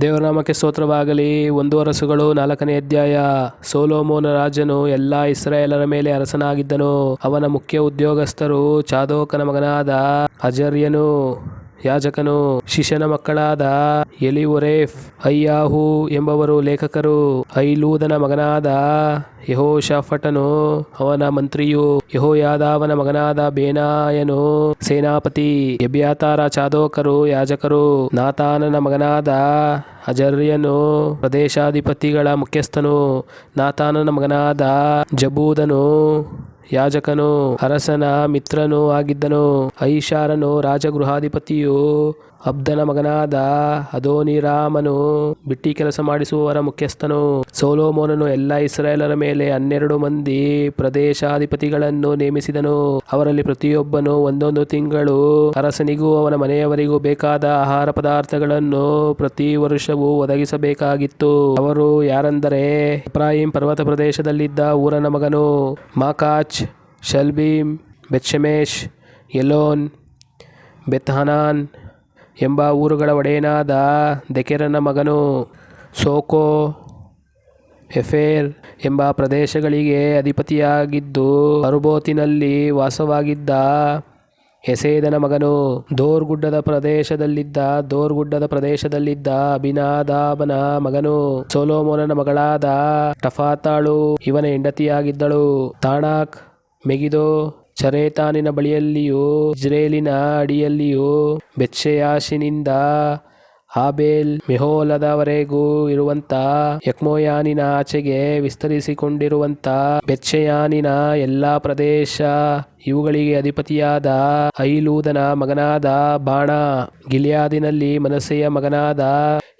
ದೇವರ ನಾಮಕ್ಕೆ ಸ್ತೋತ್ರವಾಗಲಿ. ಒಂದು ಅರಸುಗಳು, ನಾಲ್ಕನೇ ಅಧ್ಯಾಯ, ಸೋಲೋಮೋನ ರಾಜನು ಎಲ್ಲಾ ಇಸ್ರಾಯೇಲರ ಮೇಲೆ ಅರಸನಾಗಿದ್ದನು. ಅವನ ಮುಖ್ಯ ಉದ್ಯೋಗಸ್ಥರು ಚಾದೋಕನ ಮಗನಾದ ಅಜರ್ಯನು. ಯಾಜಕನು ಶಿಶನ ಮಕ್ಕಳಾದ ಎಲಿವೊರೇಫ್ ಅಯ್ಯಾಹು ಎಂಬವರು ಲೇಖಕರು, ಐಲೂದನ ಮಗನಾದ ಯಹೋಶಾಫಟನು ಅವನ ಮಂತ್ರಿಯು ಯಹೋಯಾದಾವನ ಮಗನಾದ ಬೇನಾಯನು, ಸೇನಾಪತಿ ಎಬ್ಯಾತಾರ ಚಾದೋಕರು, ಯಾಜಕರು ನಾತಾನನ ಮಗನಾದ ಅಜರ್ಯನು, ಪ್ರದೇಶಾಧಿಪತಿಗಳ ಮುಖ್ಯಸ್ಥನು ನಾತಾನನ ಮಗನಾದ ಜಬೂದನು ಯಾಜಕನು ಅರಸನ ಮಿತ್ರನೂ ಆಗಿದ್ದನು ಐಷಾರನು ರಾಜಗೃಹಾಧಿಪತಿಯು ಅಬ್ದನ ಮಗನಾದ ಅದೋನಿರಾಮನು ಬಿಟ್ಟಿ ಕೆಲಸ ಮಾಡಿಸುವವರ ಮುಖ್ಯಸ್ಥನು. ಸೋಲೋಮೋನನು ಎಲ್ಲ ಇಸ್ರಾಯೇಲರ ಮೇಲೆ ಹನ್ನೆರಡು ಮಂದಿ ಪ್ರದೇಶಾಧಿಪತಿಗಳನ್ನು ನೇಮಿಸಿದನು. ಅವರಲ್ಲಿ ಪ್ರತಿಯೊಬ್ಬನು ಒಂದೊಂದು ತಿಂಗಳು ಅರಸನಿಗೂ ಅವನ ಮನೆಯವರಿಗೂ ಬೇಕಾದ ಆಹಾರ ಪದಾರ್ಥಗಳನ್ನು ಪ್ರತಿ ವರ್ಷವೂ ಒದಗಿಸಬೇಕಾಗಿತ್ತು. ಅವರು ಯಾರೆಂದರೆ, ಇಬ್ರಾಹಿಂ ಪರ್ವತ ಪ್ರದೇಶದಲ್ಲಿದ್ದ ಊರನ ಮಗನು. ಮಾಕಾಚ್, ಶಲ್ಬೀಮ್ ಬೆಚ್ಚಮೇಶ್ ಯಲೋನ್ ಬೆತ್ಹನಾನ್ ಎಂಬ ಊರುಗಳ ಒಡೆಯನಾದ ದೆಕೆರನ ಮಗನು ಸೋಕೋ ಎಫೇರ್ ಎಂಬ ಪ್ರದೇಶಗಳಿಗೆ ಅಧಿಪತಿಯಾಗಿದ್ದು ಅರುಬೋತಿನಲ್ಲಿ ವಾಸವಾಗಿದ್ದ ಎಸೇದನ ಮಗನು ದೋರ್ಗುಡ್ಡದ ಪ್ರದೇಶದಲ್ಲಿದ್ದ ದೋರ್ಗುಡ್ಡದ ಪ್ರದೇಶದಲ್ಲಿದ್ದ ಅಭಿನಾದಾಬನ ಮಗನು ಸೋಲೋಮೋನನ ಮಗಳಾದ ಟಫಾತಾಳು ಇವನ ಹೆಂಡತಿಯಾಗಿದ್ದಳು. ತಾಣಾಕ್, ಮೆಗಿದೋ ಚರೇತಾನಿನ ಬಳಿಯಲ್ಲಿಯೂ, ಇಜ್ರೇಲಿನ ಅಡಿಯಲ್ಲಿಯೂ ಬೆತ್ಷೆಯಾಶಿನಿಂದ ಹಾಬೇಲ್ ಮೆಹೋಲದವರೆಗೂ ಇರುವಂತ ಯಕ್ಮೋಯಾನಿನ ಆಚೆಗೆ ವಿಸ್ತರಿಸಿಕೊಂಡಿರುವಂತ ಬೆಚ್ಚೆಯಾನಿನ ಎಲ್ಲಾ ಪ್ರದೇಶ ಇವುಗಳಿಗೆ ಅಧಿಪತಿಯಾದ ಐಲೂದನ ಮಗನಾದ ಬಾಣ. ಗಿಲಿಯಾದಿನಲ್ಲಿ ಮನಸ್ಸೆಯ ಮಗನಾದ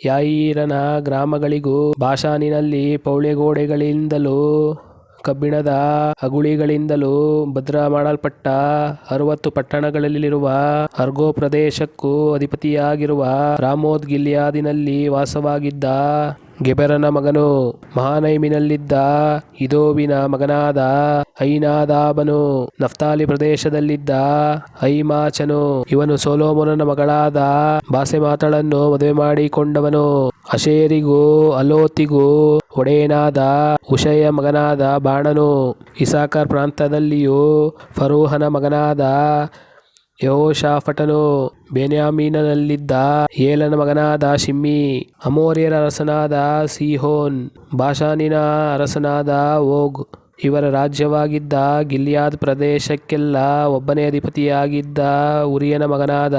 ಯಾಯೀರನ ಗ್ರಾಮಗಳಿಗೂ ಭಾಷಾನಿನಲ್ಲಿ ಪೌಳೆಗೋಡೆಗಳಿಂದಲೂ ಕಬ್ಬಿಣದ ಅಗುಳಿಗಳಿಂದಲೂ ಭದ್ರ ಮಾಡಲ್ಪಟ್ಟ ಅರವತ್ತು ಪಟ್ಟಣಗಳಲ್ಲಿರುವ ಅರ್ಗೋ ಪ್ರದೇಶಕ್ಕೂ ಅಧಿಪತಿಯಾಗಿರುವ ರಾಮೋದ್ ಗಿಲ್ಯಾದಿನಲ್ಲಿ ವಾಸವಾಗಿದ್ದ ಗೆಬೆರನ ಮಗನು ಮಹಾನೈಮಿನಲ್ಲಿದ್ದ ಇದೋವಿನ ಮಗನಾದ ಐನಾದಾಬನು ನಫ್ತಾಲಿ ಪ್ರದೇಶದಲ್ಲಿದ್ದ ಐಮಾಚನು. ಇವನು ಸೋಲೋಮೋನನ ಮಗಳಾದ ಬಾಸೆಮಾತಳನ್ನು ಮದುವೆ ಮಾಡಿಕೊಂಡವನು. ಅಶೇರಿಗೂ ಅಲೋತಿಗೂ ಒಡೆಯನಾದ ಉಷಯ ಮಗನಾದ ಬಾಣನು. ಇಸಾಕರ್ ಪ್ರಾಂತದಲ್ಲಿಯೂ ಫರೂಹನ ಮಗನಾದ ಯಹೋಷಾಫಟನು ಬೆನ್ಯಾಮೀನಲ್ಲಿದ್ದ ಏಲನ ಮಗನಾದ ಶಿಮ್ಮಿ ಅಮೋರಿಯರ ಅರಸನಾದ ಸಿಹೋನ್ ಬಾಷಾನಿನ ಅರಸನಾದ ಓಗ್ ಇವರ ರಾಜ್ಯವಾಗಿದ್ದ ಗಿಲ್ಯಾದ್ ಪ್ರದೇಶಕ್ಕೆಲ್ಲ ಒಬ್ಬನೇ ಅಧಿಪತಿಯಾಗಿದ್ದ ಉರಿಯನ ಮಗನಾದ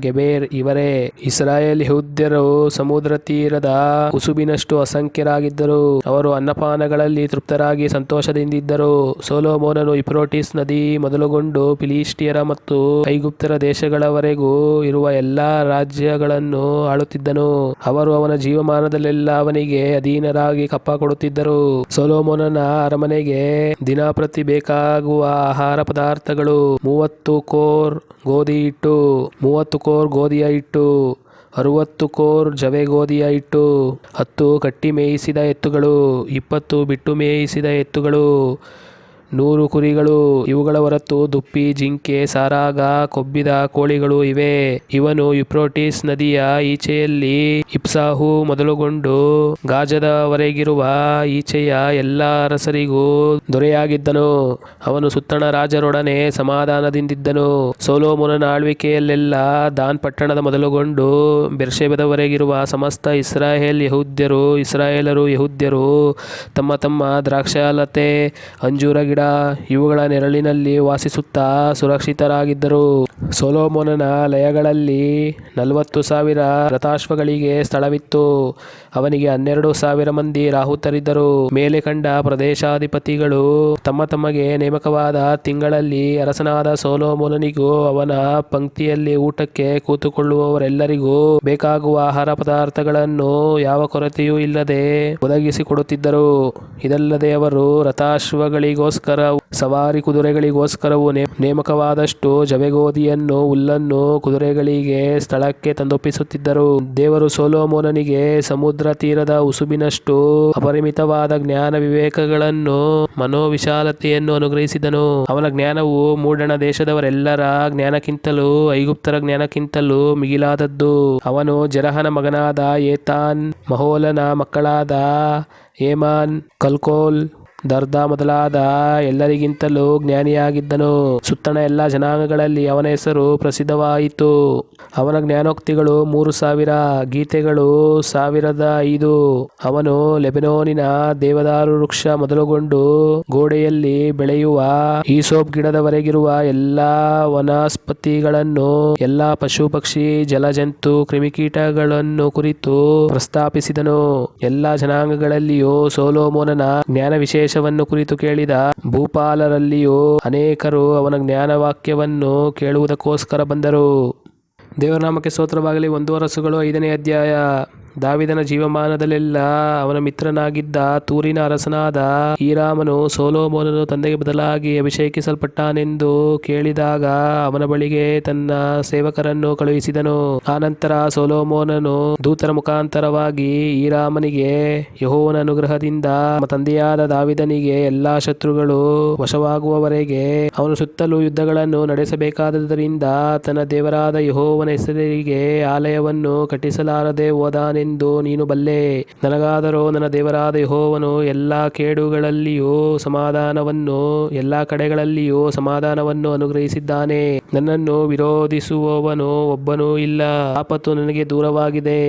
ಗೆಬೇರ್ ಇವರೇ. ಇಸ್ರಾಯೇಲ್ ಯಹೂದ್ಯರು ಸಮುದ್ರ ತೀರದ ಉಸುಬಿನಷ್ಟು ಅಸಂಖ್ಯರಾಗಿದ್ದರು. ಅವರು ಅನ್ನಪಾನಗಳಲ್ಲಿ ತೃಪ್ತರಾಗಿ ಸಂತೋಷದಿಂದಿದ್ದರು. ಸೋಲೋಮೋನನು ಇಪ್ರೋಟಿಸ್ ನದಿ ಮೊದಲುಗೊಂಡು ಫಿಲಿಸ್ಟಿಯರ ಮತ್ತು ಐಗುಪ್ತರ ದೇಶಗಳವರೆಗೂ ಇರುವ ಎಲ್ಲಾ ರಾಜ್ಯಗಳನ್ನು ಆಳುತ್ತಿದ್ದನು. ಅವರು ಅವನ ಜೀವಮಾನದಲ್ಲೆಲ್ಲ ಅವನಿಗೆ ಅಧೀನರಾಗಿ ಕಪ್ಪ ಕೊಡುತ್ತಿದ್ದರು ಸೋಲೋಮೋನನ ಅರಮನೆಗೆ ದಿನಪ್ರತಿ ಬೇಕಾಗುವ ಆಹಾರ ಪದಾರ್ಥಗಳು ಮೂವತ್ತು ಕೋರ್ ಗೋಧಿ ಹಿಟ್ಟು, ಮೂವತ್ತು ಕೋರ್ ಗೋಧಿಯ ಹಿಟ್ಟು, ಅರುವತ್ತು ಕೋರ್ ಜವೆ ಗೋಧಿಯ ಹಿಟ್ಟು, ಹತ್ತು ಕಟ್ಟಿ ಮೇಯಿಸಿದ ಎತ್ತುಗಳು, ಇಪ್ಪತ್ತು ಬಿಟ್ಟು ಮೇಯಿಸಿದ ಎತ್ತುಗಳು ನೂರು ಕುರಿಗಳು, ಇವುಗಳ ಹೊರತು ದುಪ್ಪಿ, ಜಿಂಕೆ, ಸಾರಾಗ, ಕೊಬ್ಬಿದ ಕೋಳಿಗಳು ಇವೆ. ಇವನು ಯುಪ್ರೋಟಿಸ್ ನದಿಯ ಈಚೆಯಲ್ಲಿ ಇಪ್ಸಾಹು ಮೊದಲುಗೊಂಡು ಗಾಜದವರೆಗಿರುವ ಈಚೆಯ ಎಲ್ಲ ಅರಸರಿಗೂ ದೊರೆಯಾಗಿದ್ದನು. ಅವನು ಸುತ್ತಣ ರಾಜರೊಡನೆ ಸಮಾಧಾನದಿಂದಿದ್ದನು. ಸೋಲೋಮೋನನ ಆಳ್ವಿಕೆಯಲ್ಲೆಲ್ಲ ದಾನ್ ಪಟ್ಟಣದ ಮೊದಲುಗೊಂಡು ಬೆರ್ಷೆಬದವರೆಗಿರುವ ಸಮಸ್ತ ಇಸ್ರಾಯೇಲ್ ಯಹೂದ್ಯರು, ಇಸ್ರಾಯೇಲರು ಯಹೂದ್ಯರು ತಮ್ಮ ತಮ್ಮ ದ್ರಾಕ್ಷಾಲತೆ ಅಂಜೂರ ಗಿಡ ಇವುಗಳ ನೆರಳಿನಲ್ಲಿ ವಾಸಿಸುತ್ತಾ ಸುರಕ್ಷಿತರಾಗಿದ್ದರು. ಸೊಲೋಮೋನನ ಲಯಗಳಲ್ಲಿ ನಲವತ್ತು ಸಾವಿರ ರಥಾಶ್ವಗಳಿಗೆ ಸ್ಥಳವಿತ್ತು. ಅವನಿಗೆ ಹನ್ನೆರಡು ಸಾವಿರ ಮಂದಿ ರಾಹುತರಿದ್ದರು. ಮೇಲೆ ಕಂಡ ಪ್ರದೇಶಾಧಿಪತಿಗಳು ತಮ್ಮ ತಮಗೆ ನೇಮಕವಾದ ತಿಂಗಳಲ್ಲಿ ಅರಸನಾದ ಸೋಲೋಮೋನನಿಗೂ ಅವನ ಪಂಕ್ತಿಯಲ್ಲಿ ಊಟಕ್ಕೆ ಕೂತುಕೊಳ್ಳುವವರೆಲ್ಲರಿಗೂ ಬೇಕಾಗುವ ಆಹಾರ ಪದಾರ್ಥಗಳನ್ನು ಯಾವ ಕೊರತೆಯೂ ಇಲ್ಲದೆ ಒದಗಿಸಿಕೊಡುತ್ತಿದ್ದರು. ಇದಲ್ಲದೆ ಅವರು ರಥಾಶ್ವಗಳಿಗೋಸ್ಕರ ಕುದುರೆಗಳಿಗೋಸ್ಕರ ಸವಾರಿ ಕುದುರೆಗಳಿಗೋಸ್ಕರವು ನೇಮಕವಾದಷ್ಟು ಜವೆಗೋದಿಯನ್ನು, ಹುಲ್ಲನ್ನು ಕುದುರೆಗಳಿಗೆ ಸ್ಥಳಕ್ಕೆ ತಂದೊಪ್ಪಿಸುತ್ತಿದ್ದರು. ದೇವರು ಸೋಲೋಮೋನನಿಗೆ ಸಮುದ್ರ ತೀರದ ಉಸುಬಿನಷ್ಟು ಅಪರಿಮಿತವಾದ ಜ್ಞಾನ ವಿವೇಕಗಳನ್ನು, ಮನೋವಿಶಾಲತೆಯನ್ನು ಅನುಗ್ರಹಿಸಿದನು. ಅವನ ಜ್ಞಾನವು ಮೂಡಣ ದೇಶದವರೆಲ್ಲರ ಜ್ಞಾನಕ್ಕಿಂತಲೂ, ಐಗುಪ್ತರ ಜ್ಞಾನಕ್ಕಿಂತಲೂ ಮಿಗಿಲಾದದ್ದು. ಅವನು ಜರಹನ ಮಗನಾದ ಏತಾನ್, ಮಹೋಲನ ಮಕ್ಕಳಾದ ಏಮಾನ್ ಕಲ್ಕೋಲ್ ದರ್ದ ಮೊದಲಾದ ಎಲ್ಲರಿಗಿಂತಲೂ ಜ್ಞಾನಿಯಾಗಿದ್ದನು. ಸುತ್ತಣ ಎಲ್ಲ ಜನಾಂಗಗಳಲ್ಲಿ ಅವನ ಹೆಸರು ಪ್ರಸಿದ್ಧವಾಯಿತು. ಅವನ ಜ್ಞಾನೋಕ್ತಿಗಳು ಮೂರು ಸಾವಿರ, ಗೀತೆಗಳು ಸಾವಿರದ ಐದು. ಅವನು ಲೆಬೆನೋನಿನ ದೇವದಾರು ವೃಕ್ಷ ಮೊದಲುಗೊಂಡು ಗೋಡೆಯಲ್ಲಿ ಬೆಳೆಯುವ ಈಸೋಪ್ ಗಿಡದವರೆಗಿರುವ ಎಲ್ಲಾ ವನಸ್ಪತಿಗಳನ್ನು, ಎಲ್ಲಾ ಪಶು, ಪಕ್ಷಿ, ಜಲಜಂತು, ಕ್ರಿಮಿಕೀಟಗಳನ್ನು ಕುರಿತು ಪ್ರಸ್ತಾಪಿಸಿದನು. ಎಲ್ಲಾ ಜನಾಂಗಗಳಲ್ಲಿಯೂ ಸೋಲೋಮೋನನ ಜ್ಞಾನ ವಿಶೇಷವನ್ನು ಕುರಿತು ಕೇಳಿದ ಭೂಪಾಲರಲ್ಲಿಯೂ ಅನೇಕರು ಅವನ ಜ್ಞಾನವಾಕ್ಯವನ್ನು ಕೇಳುವುದಕ್ಕೋಸ್ಕರ ಬಂದರು. ದೇವರನಾಮಕ್ಕೆ ಸ್ತೋತ್ರವಾಗಲಿ. ಒಂದು ವರಸುಗಳು ಐದನೇ ಅಧ್ಯಾಯ. ದಾವಿದನ ಜೀವಮಾನದಲ್ಲೆಲ್ಲ ಅವನ ಮಿತ್ರನಾಗಿದ್ದ ತೂರಿನ ಅರಸನಾದ ಈರಾಮನು ಸೋಲೋಮೋನನು ತಂದೆಗೆ ಬದಲಾಗಿ ಅಭಿಷೇಕಿಸಲ್ಪಟ್ಟನೆಂದು ಕೇಳಿದಾಗ ಅವನ ಬಳಿಗೆ ತನ್ನ ಸೇವಕರನ್ನು ಕಳುಹಿಸಿದನು. ಆನಂತರ ಸೋಲೋಮೋನನು ದೂತರ ಮುಖಾಂತರವಾಗಿ ಈರಾಮನಿಗೆ ಯಹೋವನ ಅನುಗ್ರಹದಿಂದ ತಂದೆಯಾದ ದಾವಿದನಿಗೆ ಎಲ್ಲಾ ಶತ್ರುಗಳು ವಶವಾಗುವವರೆಗೆ ಅವನು ಸುತ್ತಲೂ ಯುದ್ಧಗಳನ್ನು ನಡೆಸಬೇಕಾದದರಿಂದ ತನ್ನ ದೇವರಾದ ಯಹೋವನ ಹೆಸರಿಗೆ ಆಲಯವನ್ನು ಕಟ್ಟಿಸಲಾರದೆ ಹೋದಾನೆಂದು ನೀನು ಬಲ್ಲೆ. ನನಗಾದರೂ ನನ್ನ ದೇವರಾದ ಯಹೋವನು ಎಲ್ಲಾ ಕೇಡುಗಳಲ್ಲಿಯೂ ಸಮಾಧಾನವನ್ನು, ಎಲ್ಲಾ ಕಡೆಗಳಲ್ಲಿಯೂ ಸಮಾಧಾನವನ್ನು ಅನುಗ್ರಹಿಸಿದ್ದಾನೆ. ನನ್ನನ್ನು ವಿರೋಧಿಸುವವನು ಒಬ್ಬನೂ ಇಲ್ಲ. ಆಪತ್ತು ನನಗೆ ದೂರವಾಗಿದೆ.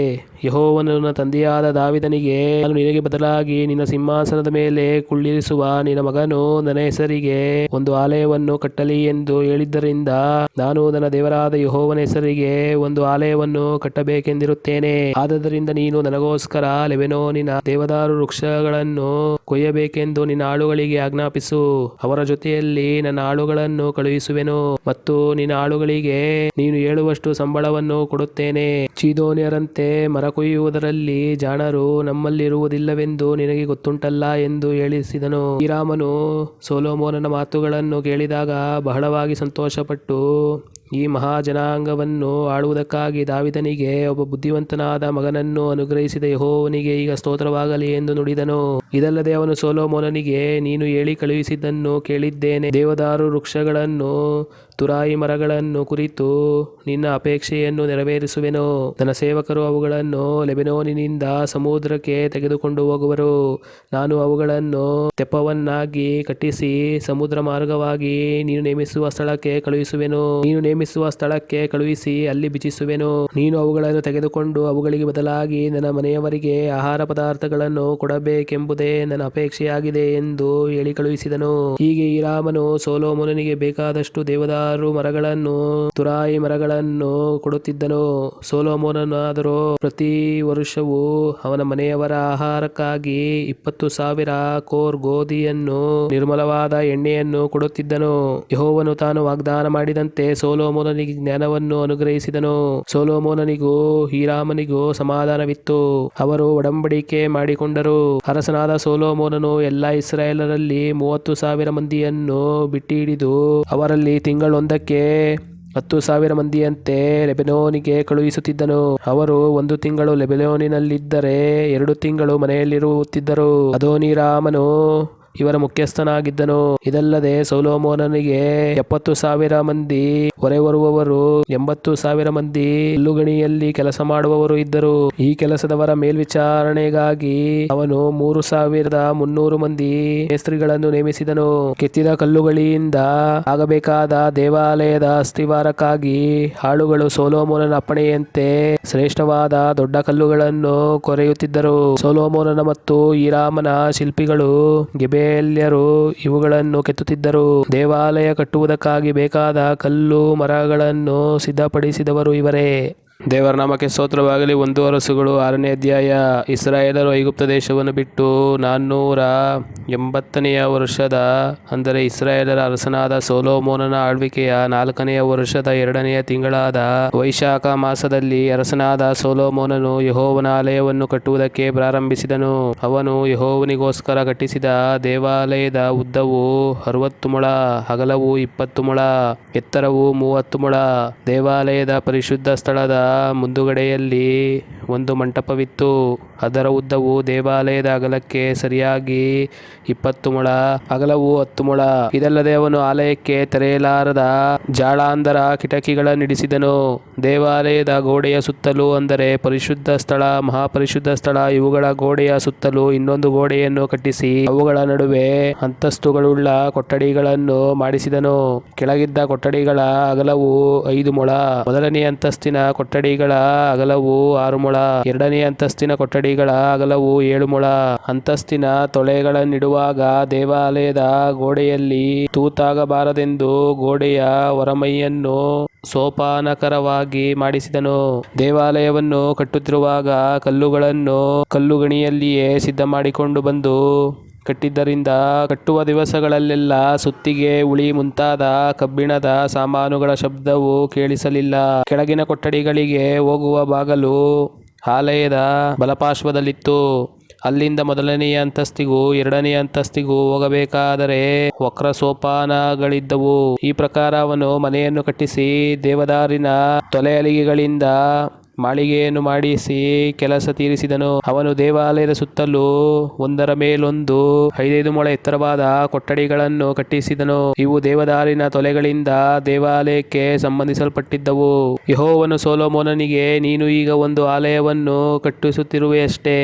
ಯಹೋವನು ನನ್ನ ತಂದೆಯಾದ ದಾವಿದನಿಗೆ, ನಾನು ನಿನಗೆ ಬದಲಾಗಿ ನಿನ್ನ ಸಿಂಹಾಸನದ ಮೇಲೆ ಕುಳ್ಳಿರಿಸುವ ನಿನ್ನ ಮಗನು ನನ್ನ ಹೆಸರಿಗೆ ಒಂದು ಆಲಯವನ್ನು ಕಟ್ಟಲಿ ಎಂದು ಹೇಳಿದ್ದರಿಂದ ನಾನು ನನ್ನ ದೇವರಾದ ಯಹೋವನ ಹೆಸರಿಗೆ ಒಂದು ಆಲಯವನ್ನು ಕಟ್ಟಬೇಕೆಂದಿರುತ್ತೇನೆ. ಆದದರಿಂದ ನೀನು ನನಗೋಸ್ಕರ ಲೆಬೆನೋನಿನ ದೇವದಾರು ವೃಕ್ಷಗಳನ್ನು ಕೊಯ್ಯಬೇಕೆಂದು ನಿನ್ನ ಆಳುಗಳಿಗೆ ಆಜ್ಞಾಪಿಸು. ಅವರ ಜೊತೆಯಲ್ಲಿ ನನ್ನ ಆಳುಗಳನ್ನು ಕಳುಹಿಸುವೆನು ಮತ್ತು ನಿನ್ನ ಆಳುಗಳಿಗೆ ನೀನು ಹೇಳುವಷ್ಟು ಸಂಬಳವನ್ನು ಕೊಡುತ್ತೇನೆ. ಚೀದೋನಿಯರಂತೆ ಮರ ಕೊಯ್ಯುವುದರಲ್ಲಿ ಜಾಣರು ನಮ್ಮಲ್ಲಿರುವುದಿಲ್ಲವೆಂದು ನಿನಗೆ ಗೊತ್ತುಂಟಲ್ಲ ಎಂದು ಹೇಳಿಸಿದನು. ಶ್ರೀರಾಮನು ಸೋಲೋಮೋನನ ಮಾತುಗಳನ್ನು ಕೇಳಿದಾಗ ಬಹಳವಾಗಿ ಸಂತೋಷಪಟ್ಟು ಈ ಮಹಾಜನಾಂಗವನ್ನು ಆಳುವುದಕ್ಕಾಗಿ ದಾವಿದನಿಗೆ ಒಬ್ಬ ಬುದ್ಧಿವಂತನಾದ ಮಗನನ್ನು ಅನುಗ್ರಹಿಸಿದ ಯಹೋವನಿಗೆ ಈಗ ಸ್ತೋತ್ರವಾಗಲಿ ಎಂದು ನುಡಿದನು. ಇದಲ್ಲದೆ ಅವನು ಸೋಲೋಮೋನನಿಗೆ, ನೀನು ಹೇಳಿ ಕಳುಹಿಸಿದ್ದನ್ನು ಕೇಳಿದ್ದೇನೆ. ದೇವದಾರು ವೃಕ್ಷಗಳನ್ನು ತುರಾಯಿ ಮರಗಳನ್ನು ಕುರಿತು ನಿನ್ನ ಅಪೇಕ್ಷೆಯನ್ನು ನೆರವೇರಿಸುವೆನು. ನನ್ನ ಸೇವಕರು ಅವುಗಳನ್ನು ಲೆಬೆನೋನಿನಿಂದ ಸಮುದ್ರಕ್ಕೆ ತೆಗೆದುಕೊಂಡು ಹೋಗುವರು. ನಾನು ಅವುಗಳನ್ನು ತೆಪ್ಪವನ್ನಾಗಿ ಕಟ್ಟಿಸಿ ಸಮುದ್ರ ಮಾರ್ಗವಾಗಿ ನೀನು ನೇಮಿಸುವ ಸ್ಥಳಕ್ಕೆ ಕಳುಹಿಸುವೆನು. ನೀನು ನೇಮಿಸುವ ಸ್ಥಳಕ್ಕೆ ಕಳುಹಿಸಿ ಅಲ್ಲಿ ಬಿಜಿಸುವೆನು ನೀನು ಅವುಗಳನ್ನು ತೆಗೆದುಕೊಂಡು ಅವುಗಳಿಗೆ ಬದಲಾಗಿ ನನ್ನ ಮನೆಯವರಿಗೆ ಆಹಾರ ಪದಾರ್ಥಗಳನ್ನು ಕೊಡಬೇಕೆಂಬುದೇ ನನ್ನ ಅಪೇಕ್ಷೆಯಾಗಿದೆ ಎಂದು ಹೇಳಿ ಕಳುಹಿಸಿದನು. ಹೀಗೆ ಈ ರಾಮನು ಸೋಲೋಮೋನನಿಗೆ ಬೇಕಾದಷ್ಟು ದೇವದಾರು ಮರಗಳನ್ನು, ತುರಾಯಿ ಮರಗಳನ್ನು ಕೊಡುತ್ತಿದ್ದನು. ಸೋಲೋಮೋನನಾದರೂ, ಪ್ರತಿ ವರ್ಷವೂ ಅವನ ಮನೆಯವರ ಆಹಾರಕ್ಕಾಗಿ ಇಪ್ಪತ್ತು ಸಾವಿರ ಕೋರ್ ಗೋಧಿಯನ್ನು ನಿರ್ಮಲವಾದ ಎಣ್ಣೆಯನ್ನು ಕೊಡುತ್ತಿದ್ದನು. ಯಹೋವನು ತಾನು ವಾಗ್ದಾನ ಮಾಡಿದಂತೆ ಸೋಲೋಮೋನನಿಗೆ ಜ್ಞಾನವನ್ನು ಅನುಗ್ರಹಿಸಿದನು. ಸೋಲೋಮೋನನಿಗೂ ಹೀರಾಮನಿಗೂ ಸಮಾಧಾನವಿತ್ತು. ಅವರು ಒಡಂಬಡಿಕೆ ಮಾಡಿಕೊಂಡರು. ಅರಸನಾದ ಸೋಲೋಮೋನನು ಎಲ್ಲಾ ಇಸ್ರಾಯೇಲರಲ್ಲಿ ಮೂವತ್ತು ಸಾವಿರ ಮಂದಿಯನ್ನು ಬಿಟ್ಟಿಡಿದು ಅವರಲ್ಲಿ ತಿಂಗಳೊಂದಕ್ಕೆ ಹತ್ತು ಸಾವಿರ ಮಂದಿಯಂತೆ ಲೆಬೆನೋನಿಗೆ ಕಳುಹಿಸುತ್ತಿದ್ದನು. ಅವರು ಒಂದು ತಿಂಗಳು ಲೆಬೆನೋನಿನಲ್ಲಿದ್ದರೆ ಎರಡು ತಿಂಗಳು ಮನೆಯಲ್ಲಿರುತ್ತಿದ್ದರು. ಅದೋನಿರಾಮನು ಇವರ ಮುಖ್ಯಸ್ಥನಾಗಿದ್ದನು. ಇದಲ್ಲದೆ ಸೌಲೋಮೋನನಿಗೆ ಎಪ್ಪತ್ತು ಸಾವಿರ ಮಂದಿ ಹೊರೆ ಬರುವವರು ಎಂಬತ್ತು ಸಾವಿರ ಮಂದಿ ಕಲ್ಲುಗಣಿಯಲ್ಲಿ ಕೆಲಸ ಮಾಡುವವರು ಇದ್ದರು. ಈ ಕೆಲಸದವರ ಮೇಲ್ವಿಚಾರಣೆಗಾಗಿ ಅವನು ಮೂರು ಸಾವಿರದ ಮುನ್ನೂರು ಮಂದಿ ಮೇಸ್ತ್ರಿಗಳನ್ನು ನೇಮಿಸಿದನು. ಕೆತ್ತಿದ ಕಲ್ಲುಗಳಿಂದ ಆಗಬೇಕಾದ ದೇವಾಲಯದ ಅಸ್ಥಿವಾರಕ್ಕಾಗಿ ಹಾಳುಗಳು ಸೋಲೋಮೋನನ ಅಪ್ಪಣೆಯಂತೆ ಶ್ರೇಷ್ಠವಾದ ದೊಡ್ಡ ಕಲ್ಲುಗಳನ್ನು ಕೊರೆಯುತ್ತಿದ್ದರು. ಸೋಲೋಮೋನನ ಮತ್ತು ಈರಾಮನ ಶಿಲ್ಪಿಗಳು ಗೆಬೆಯಲ್ಯರು ಇವುಗಳನ್ನು ಕೆತ್ತುತ್ತಿದ್ದರು. ದೇವಾಲಯ ಕಟ್ಟುವುದಕ್ಕಾಗಿ ಬೇಕಾದ ಕಲ್ಲು ಮರಗಳನ್ನು ಸಿದ್ಧಪಡಿಸಿದವರು ಇವರೇ. ದೇವರ ನಾಮಕ್ಕೆ ಸ್ತೋತ್ರವಾಗಲಿ. ಒಂದು ಅರಸುಗಳು, ಆರನೇ ಅಧ್ಯಾಯ, ಇಸ್ರಾಯೇಲರು ಐಗುಪ್ತ ದೇಶವನ್ನು ಬಿಟ್ಟು ನಾನ್ನೂರ ಎಂಬತ್ತನೆಯ ವರ್ಷದ, ಅಂದರೆ ಇಸ್ರಾಯೇಲರ ಅರಸನಾದ ಸೋಲೋಮೋನನ ಆಳ್ವಿಕೆಯ ನಾಲ್ಕನೆಯ ವರ್ಷದ ಎರಡನೆಯ ತಿಂಗಳಾದ ವೈಶಾಖ ಮಾಸದಲ್ಲಿ ಅರಸನಾದ ಸೋಲೋಮೋನನು ಯಹೋವನ ಆಲಯವನ್ನು ಕಟ್ಟುವುದಕ್ಕೆ ಪ್ರಾರಂಭಿಸಿದನು. ಅವನು ಯಹೋವನಿಗೋಸ್ಕರ ಕಟ್ಟಿಸಿದ ದೇವಾಲಯದ ಉದ್ದವು ಅರವತ್ತು ಮೊಳ, ಅಗಲವು ಇಪ್ಪತ್ತು ಮೊಳ, ಎತ್ತರವು ಮೂವತ್ತು ಮೊಳ. ದೇವಾಲಯದ ಪರಿಶುದ್ಧ ಸ್ಥಳದ ಮುಂದುಗಡೆಯಲ್ಲಿ ಒಂದು ಮಂಟಪವಿತ್ತು. ಅದರ ಉದ್ದವು ದೇವಾಲಯದ ಅಗಲಕ್ಕೆ ಸರಿಯಾಗಿ ಇಪ್ಪತ್ತು ಮೊಳ, ಅಗಲವು ಹತ್ತು ಮೊಳ. ಇದಲ್ಲದೆ ಅವನು ಆಲಯಕ್ಕೆ ತೆರೆಯಲಾರದ ಜಾಳಾಂಧರ ಕಿಟಕಿಗಳನ್ನಿಡಿಸಿದನು. ದೇವಾಲಯದ ಗೋಡೆಯ ಸುತ್ತಲೂ ಅಂದರೆ ಪರಿಶುದ್ಧ ಸ್ಥಳ, ಮಹಾಪರಿಶುದ್ಧ ಸ್ಥಳ, ಇವುಗಳ ಗೋಡೆಯ ಸುತ್ತಲೂ ಇನ್ನೊಂದು ಗೋಡೆಯನ್ನು ಕಟ್ಟಿಸಿ ಅವುಗಳ ನಡುವೆ ಅಂತಸ್ತುಗಳುಳ್ಳ ಕೊಠಡಿಗಳನ್ನು ಮಾಡಿಸಿದನು. ಕೆಳಗಿದ್ದ ಕೊಠಡಿಗಳ ಅಗಲವು ಐದು ಮೊಳ ಮೊದಲನೇ ಅಂತಸ್ತಿನ ಕೊಠಡಿಗಳ ಅಗಲವು ಆರು ಮೊಳ ಎರಡನೇ ಅಂತಸ್ತಿನ ಕೊಠಡಿಗಳ ಅಗಲವು ಏಳು ಮೊಳ. ಅಂತಸ್ತಿನ ತೊಳೆಗಳನ್ನಿಡುವಾಗ ದೇವಾಲಯದ ಗೋಡೆಯಲ್ಲಿ ತೂತಾಗಬಾರದೆಂದು ಗೋಡೆಯ ಹೊರಮೈಯನ್ನು ಸೋಪಾನಕರವಾಗಿ ಮಾಡಿಸಿದನು. ದೇವಾಲಯವನ್ನು ಕಟ್ಟುತ್ತಿರುವಾಗ ಕಲ್ಲುಗಳನ್ನು ಕಲ್ಲುಗಣಿಯಲ್ಲಿಯೇ ಸಿದ್ಧ ಮಾಡಿಕೊಂಡು ಬಂದು ಕಟ್ಟಿದ್ದರಿಂದ ಕಟ್ಟುವ ದಿವಸಗಳಲ್ಲೆಲ್ಲ ಸುತ್ತಿಗೆ ಉಳಿ ಮುಂತಾದ ಕಬ್ಬಿಣದ ಸಾಮಾನುಗಳ ಶಬ್ದವು ಕೇಳಿಸಲಿಲ್ಲ. ಕೆಳಗಿನ ಕೊಠಡಿಗಳಿಗೆ ಹೋಗುವ ಬಾಗಲು ಆಲಯದ ಬಲಪಾರ್ಶ್ವದಲ್ಲಿತ್ತು. ಅಲ್ಲಿಂದ ಮೊದಲನೆಯ ಅಂತಸ್ತಿಗೂ ಎರಡನೆಯ ಅಂತಸ್ತಿಗೂ ಹೋಗಬೇಕಾದರೆ ವಕ್ರ ಸೋಪಾನಗಳಿದ್ದವು ಈ ಪ್ರಕಾರ ಅವನು ಮನೆಯನ್ನು ಕಟ್ಟಿಸಿ ದೇವದಾರಿನ ತೊಲೆಯಲಿಗೆಗಳಿಂದ ಮಾಳಿಗೆಯನ್ನು ಮಾಡಿಸಿ ಕೆಲಸ ತೀರಿಸಿದನು. ಅವನು ದೇವಾಲಯದ ಸುತ್ತಲೂ ಒಂದರ ಮೇಲೊಂದು ಐದೈದು ಮೊಳ ಎತ್ತರವಾದ ಕೊಠಡಿಗಳನ್ನು ಕಟ್ಟಿಸಿದನು. ಇವು ದೇವದಾರಿನ ತೊಲೆಗಳಿಂದ ದೇವಾಲಯಕ್ಕೆ ಸಂಬಂಧಿಸಲ್ಪಟ್ಟಿದ್ದವು. ಯಹೋವನು ಸೋಲೋಮೋನನಿಗೆ, ನೀನು ಈಗ ಒಂದು ಆಲಯವನ್ನು ಕಟ್ಟಿಸುತ್ತಿರುವೆಯಷ್ಟೇ.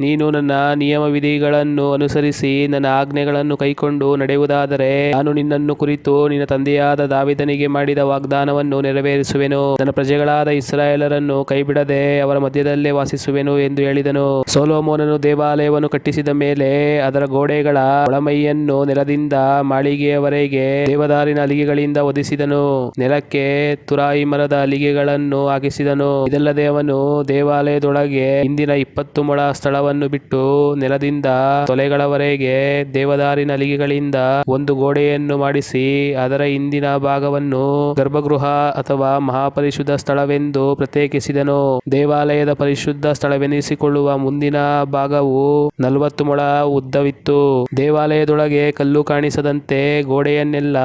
ನೀನು ನನ್ನ ನಿಯಮ ವಿಧಿಗಳನ್ನು ಅನುಸರಿಸಿ ನನ್ನ ಆಜ್ಞೆಗಳನ್ನು ಕೈಕೊಂಡು ನಡೆಯುವುದಾದರೆ ನಾನು ನಿನ್ನನ್ನು ಕುರಿತು ನಿನ್ನ ತಂದೆಯಾದ ದಾವಿದನಿಗೆ ಮಾಡಿದ ವಾಗ್ದಾನವನ್ನು ನೆರವೇರಿಸುವೆನು. ನನ್ನ ಪ್ರಜೆಗಳಾದ ಇಸ್ರಾಯೇಲರನ್ನು ಕೈಬಿಡದೆ ಅವರ ಮಧ್ಯದಲ್ಲೇ ವಾಸಿಸುವೆನು ಎಂದು ಹೇಳಿದನು. ಸೋಲೋಮೋನನು ದೇವಾಲಯವನ್ನು ಕಟ್ಟಿಸಿದ ಮೇಲೆ ಅದರ ಗೋಡೆಗಳ ಒಳಮೈಯನ್ನು ನೆಲದಿಂದ ಮಾಳಿಗೆಯವರೆಗೆ ದೇವದಾರಿನ ಅಲಿಗೆಗಳಿಂದ ಒದಿಸಿದನು ನೆಲಕ್ಕೆ ತುರಾಯಿ ಮರದ ಅಲಿಗೆಗಳನ್ನು ಹಾಕಿಸಿದನು. ಇದಲ್ಲದೆ ಅವನು ದೇವಾಲಯದೊಳಗೆ ಇಂದಿನ ಇಪ್ಪತ್ತು ಮೊಳ ಸ್ಥಳವನ್ನು ಬಿಟ್ಟು ನೆಲದಿಂದ ತೊಲೆಗಳವರೆಗೆ ದೇವದಾರಿನ ಅಲಿಗೆಗಳಿಂದ ಒಂದು ಗೋಡೆಯನ್ನು ಮಾಡಿಸಿ ಅದರ ಹಿಂದಿನ ಭಾಗವನ್ನು ಗರ್ಭಗೃಹ ಅಥವಾ ಮಹಾಪರಿಶುದ್ಧ ಸ್ಥಳವೆಂದು ಪ್ರತ್ಯೇಕಿಸಿದನು. ದೇವಾಲಯದ ಪರಿಶುದ್ಧ ಸ್ಥಳವೆನಿಸಿಕೊಳ್ಳುವ ಮುಂದಿನ ಭಾಗವು ನಲವತ್ತು ಮೊಳ ಉದ್ದವಿತ್ತು. ದೇವಾಲಯದೊಳಗೆ ಕಲ್ಲು ಕಾಣಿಸದಂತೆ ಗೋಡೆಯನ್ನೆಲ್ಲ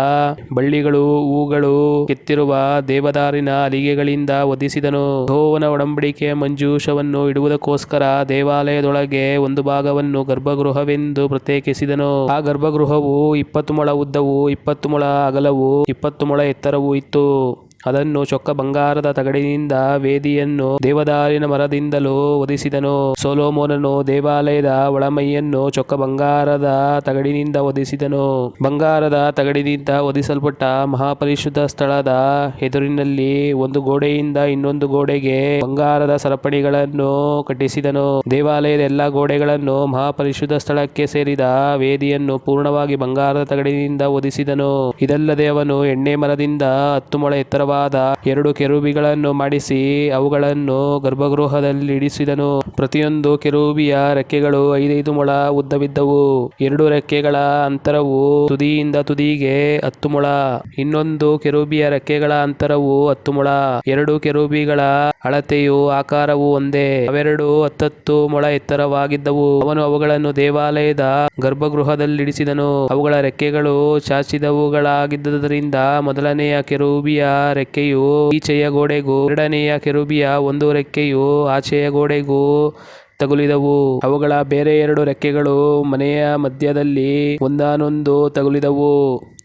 ಬಳ್ಳಿಗಳು, ಹೂಗಳು ಕೆತ್ತಿರುವ ದೇವದಾರಿನ ಅಲಿಗೆಗಳಿಂದ ಒದಿಸಿದನು ಧೋವನ ಒಡಂಬಡಿಕೆ ಮಂಜೂಷವನ್ನು ಇಡುವುದಕ್ಕೋಸ್ಕರ ದೇವಾಲಯದೊಳಗೆ ಒಂದು ಭಾಗವನ್ನು ಗರ್ಭಗೃಹವೆಂದು ಪ್ರತ್ಯೇಕಿಸಿದನು. ಆ ಗರ್ಭಗೃಹವು ಇಪ್ಪತ್ತು ಮೊಳ ಉದ್ದವು, ಇಪ್ಪತ್ತು ಮೊಳ ಅಗಲವು, ಇಪ್ಪತ್ತು ಮೊಳ ಎತ್ತರವೂ ಇತ್ತು. ಅದನ್ನು ಚೊಕ್ಕ ಬಂಗಾರದ ತಗಡಿನಿಂದ ವೇದಿಯನ್ನು ದೇವದಾರಿನ ಮರದಿಂದಲೂ ಒದಿಸಿದನು ಸೋಲೋಮೋನನು ದೇವಾಲಯದ ಒಳಮೈಯನ್ನು ಚೊಕ್ಕ ಬಂಗಾರದ ತಗಡಿನಿಂದ ಒದಿಸಿದನು ಬಂಗಾರದ ತಗಡಿನಿಂದ ಒದಿಸಲ್ಪಟ್ಟ ಮಹಾಪರಿಶುದ್ಧ ಸ್ಥಳದ ಎದುರಿನಲ್ಲಿ ಒಂದು ಗೋಡೆಯಿಂದ ಇನ್ನೊಂದು ಗೋಡೆಗೆ ಬಂಗಾರದ ಸರಪಣಿಗಳನ್ನು ಕಟ್ಟಿಸಿದನು. ದೇವಾಲಯದ ಎಲ್ಲಾ ಗೋಡೆಗಳನ್ನು ಮಹಾಪರಿಶುದ್ಧ ಸ್ಥಳಕ್ಕೆ ಸೇರಿದ ವೇದಿಯನ್ನು ಪೂರ್ಣವಾಗಿ ಬಂಗಾರದ ತಗಡಿನಿಂದ ಒದಿಸಿದನು ಇದಲ್ಲದೆ ಅವನು ಎಣ್ಣೆ ಮರದಿಂದ ಹತ್ತು ಮೊಳ ಎತ್ತರವಾದ ಎರಡು ಕೆರೂಬಿಗಳನ್ನು ಮಾಡಿಸಿ ಅವುಗಳನ್ನು ಗರ್ಭಗೃಹದಲ್ಲಿ ಇಡಿಸಿದನು ಪ್ರತಿಯೊಂದು ಕೆರೂಬಿಯ ರೆಕ್ಕೆಗಳು ಐದೈದು ಮೊಳ ಉದ್ದವಿದ್ದವು. ಎರಡು ರೆಕ್ಕೆಗಳ ಅಂತರವು ತುದಿಯಿಂದ ತುದಿಗೆ ಹತ್ತು ಮೊಳ. ಇನ್ನೊಂದು ಕೆರೂಬಿಯ ರೆಕ್ಕೆಗಳ ಅಂತರವು ಹತ್ತು ಮೊಳ. ಎರಡು ಕೆರೂಬಿಗಳ ಅಳತೆಯು ಆಕಾರವು ಒಂದೇ. ಅವೆರಡು ಹತ್ತತ್ತು ಮೊಳ ಎತ್ತರವಾಗಿದ್ದವು. ಅವನು ಅವುಗಳನ್ನು ದೇವಾಲಯದ ಗರ್ಭಗೃಹದಲ್ಲಿ ಇಡಿಸಿದನು ಅವುಗಳ ರೆಕ್ಕೆಗಳು ಚಾಚಿದವುಗಳಾಗಿದ್ದರಿಂದ ಮೊದಲನೆಯ ಕೆರೂಬಿಯ ರೆಕ್ಕೆಯು ಈಚೆಯ ಗೋಡೆಗೂ ಎರಡನೆಯ ಕೆರುಬಿಯ ಒಂದು ರೆಕ್ಕೆಯು ಆಚೆಯ ಗೋಡೆಗೂ ತಗುಲಿದವು. ಅವುಗಳ ಬೇರೆ ಎರಡು ರೆಕ್ಕೆಗಳು ಮನೆಯ ಮಧ್ಯದಲ್ಲಿ ಒಂದಾನೊಂದು ತಗುಲಿದವು.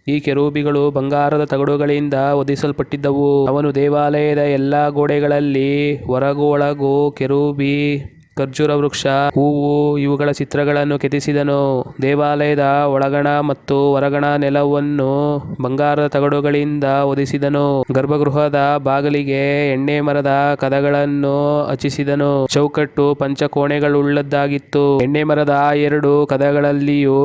ಈ ಕೆರೂಬಿಗಳು ಬಂಗಾರದ ತಗಡುಗಳಿಂದ ಒದಿಸಲ್ಪಟ್ಟಿದ್ದವು ಅವನು ದೇವಾಲಯದ ಎಲ್ಲಾ ಗೋಡೆಗಳಲ್ಲಿ ಹೊರಗೂ ಒಳಗೂ ಕೆರೂಬಿ ಖರ್ಜೂರ ವೃಕ್ಷ, ಹೂವು, ಇವುಗಳ ಚಿತ್ರಗಳನ್ನು ಕೆತ್ತಿಸಿದನು ದೇವಾಲಯದ ಒಳಗಣ ಮತ್ತು ಹೊರಗಣ ನೆಲವನ್ನು ಬಂಗಾರದ ತಗಡುಗಳಿಂದ ಒದಿಸಿದನು ಗರ್ಭಗೃಹದ ಬಾಗಿಲಿಗೆ ಎಣ್ಣೆ ಮರದ ಕದಗಳನ್ನು ಹಚ್ಚಿಸಿದನು. ಚೌಕಟ್ಟು ಪಂಚಕೋಣೆಗಳುಳ್ಳದ್ದಾಗಿತ್ತು. ಎಣ್ಣೆ ಮರದ ಎರಡು ಕದಗಳಲ್ಲಿಯೂ